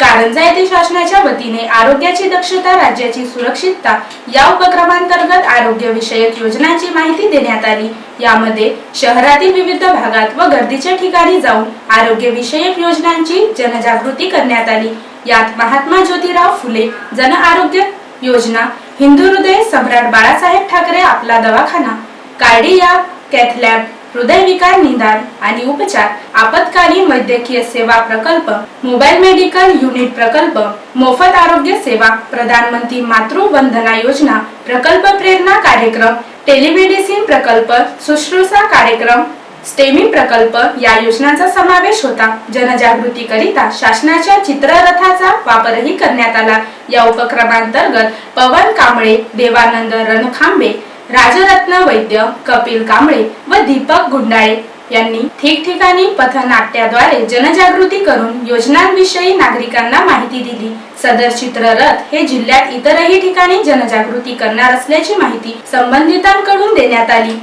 कारंजा येथे शासनाच्या वतीने आरोग्याची दक्षता राज्याची सुरक्षितता या उपक्रमांतर्गत आरोग्य विषयक योजनांची माहिती देण्यात आली. यामध्ये शहरातील विविध भागात व गर्दीच्या ठिकाणी जाऊन आरोग्य विषयक योजनांची जनजागृती करण्यात आली. यात महात्मा ज्योतिराव फुले जन आरोग्य योजना हिंदू हृदय सम्राट बाळासाहेब ठाकरे आपला दवाखाना कार्डिया कॅथलॅब हृदयविकार निदान आणि उपचार आपत्कालीन वैद्यकीय सेवा प्रकल्प मोबाईल मेडिकल युनिट प्रकल्प मोफत आरोग्य सेवा प्रधानमंत्री मातृ वंदना योजना प्रकल्प प्रेरणा कार्यक्रम टेलिमेडिसिन प्रकल्प शुश्रूषा कार्यक्रम स्टेमी प्रकल्प या योजनांचा समावेश होता. जनजागृती करिता शासनाच्या चित्ररथाचा वापरही करण्यात आला. या उपक्रमांतर्गत पवन कांबळे देवानंद रणखांबे राजरत्न वैद्य कपिल कांबळे व दीपक गुंडाळे यांनी ठिकठिकाणी पथनाट्याद्वारे जनजागृती करून योजनांविषयी नागरिकांना माहिती दिली. सदर चित्ररथ हे जिल्ह्यात इतरही ठिकाणी जनजागृती करणार असल्याची माहिती संबंधितांकडून देण्यात आली.